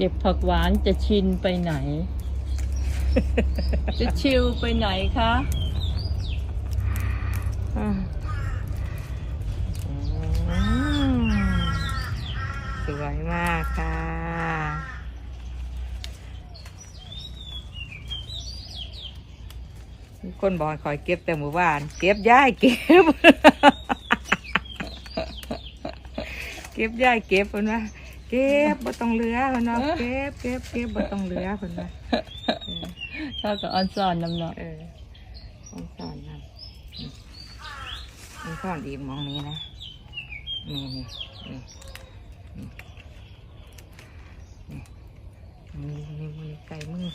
ก็บผักหวานจะชินไปไหน จะชิลไปไหนคะอืมอืมสวยมากค่ะมีคนบอกให้คอยเก็บแต่หมู่บ้าน เก็บย้ายเก็บ เก็บย้ายเก็บคนว่าเก็บบ่ต้องเหลือคนว่าเก็บเก็บเก็บบ่ต้องเหลือคนว่าเออถ้ากับออนซอนน้ำเนาะเออต้องสอนนะต้องสอนอีกมองนี้นะนี่นี่นี่นี่นี่นี่มือไก่มือ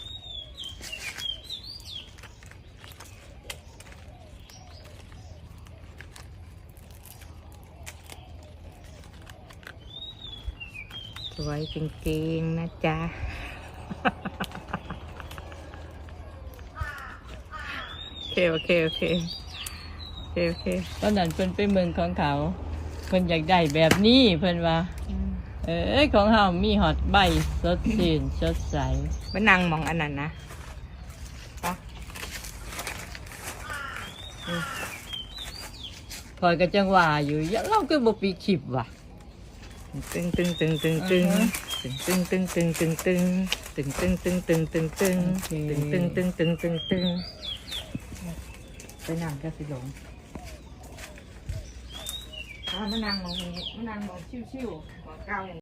วยจริงๆนะจ๊ะ โอเค โอเค โอเค โอเคโอเคตอนนั้นเพิ่นไปเมืองของเขาเพิ่นอยากได้แบบนี้เพิ่นว่า เอ้ยของเฮามีฮอตใบสดชื่นสดใสไปนั่งมองอันนั้นนะปะคอยก็จังว่าอยู่อย่าเราก็บ่ปีคลิปว่ะ ตึงตึงตึงตึงตึงอือฮะตึงตึงตึงตึงตึงตึงตึงตึงตึงตึงตึง